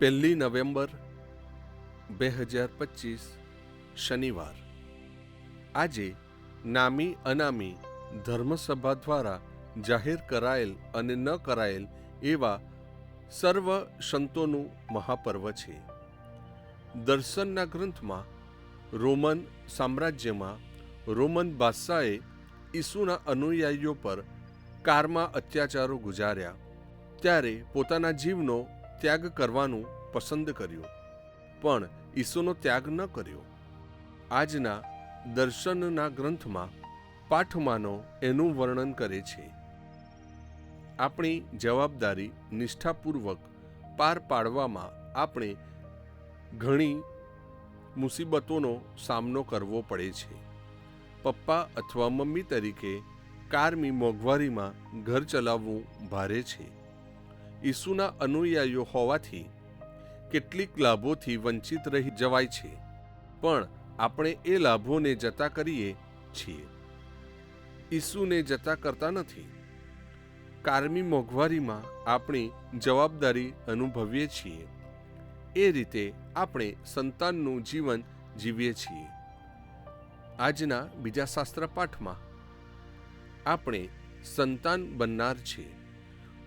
પહેલી નવેમ્બર બે હજાર પચીસ, શનિવાર. આજે નામી અનામી ધર્મસભા દ્વારા જાહેર કરાયેલ અને ન કરાયેલ એવા સર્વ સંતોનું મહાપર્વ છે. દર્શનના ગ્રંથમાં રોમન સામ્રાજ્યમાં રોમન બાદશાહે ઈસુના અનુયાયીઓ પર કારમાં અત્યાચારો ગુજાર્યા. ત્યારે પોતાના જીવનો ત્યાગ કરવાનું પસંદ કર્યું, પણ ઈસુનો ત્યાગ ન કર્યો. આજના દર્શનના ગ્રંથમાં પાઠમાનો એનું વર્ણન કરે છે. આપણી જવાબદારી નિષ્ઠાપૂર્વક પાર પાડવામાં આપણે ઘણી મુસીબતોનો સામનો કરવો પડે છે. પપ્પા અથવા મમ્મી તરીકે કારની મોંઘવારીમાં ઘર ચલાવવું ભારે છે. ઈસુના અનુયાયીઓ હોવાથી કેટલીક લાભોથી વંચિત રહી જવાય છે, પણ આપણે એ લાભોને જતા કરીએ છીએ. ઈસુને જતા કરતા નથી. કારમી મોંઘવારીમાં આપણી જવાબદારી અનુભવીએ છીએ. એ રીતે આપણે સંતાનનું જીવન જીવીએ છીએ. આજના બીજા શાસ્ત્ર પાઠમાં આપણે સંતાન બનનાર છે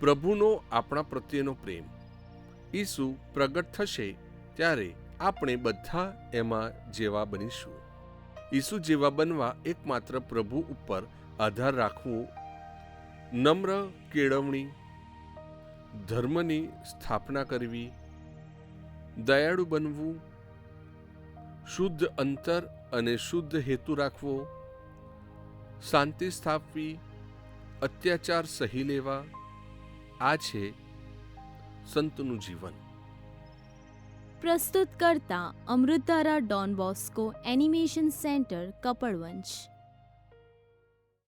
પ્રભુનો આપણા પ્રત્યેનો પ્રેમ. ઈસુ પ્રગટ થશે ત્યારે આપણે બધા એમાં જેવા બનીશું. ઈસુ જેવા બનવા એકમાત્ર પ્રભુ ઉપર આધાર રાખવો, નમ્ર કેળવણી, ધર્મની સ્થાપના કરવી, દયાળુ બનવું, શુદ્ધ અંતર અને શુદ્ધ હેતુ રાખવો, શાંતિ સ્થાપવી, અત્યાચાર સહી લેવા આ છે સંતનું જીવન. પ્રસ્તુત કરતા અમૃતારા Don Bosco animation centre Kapadvanj.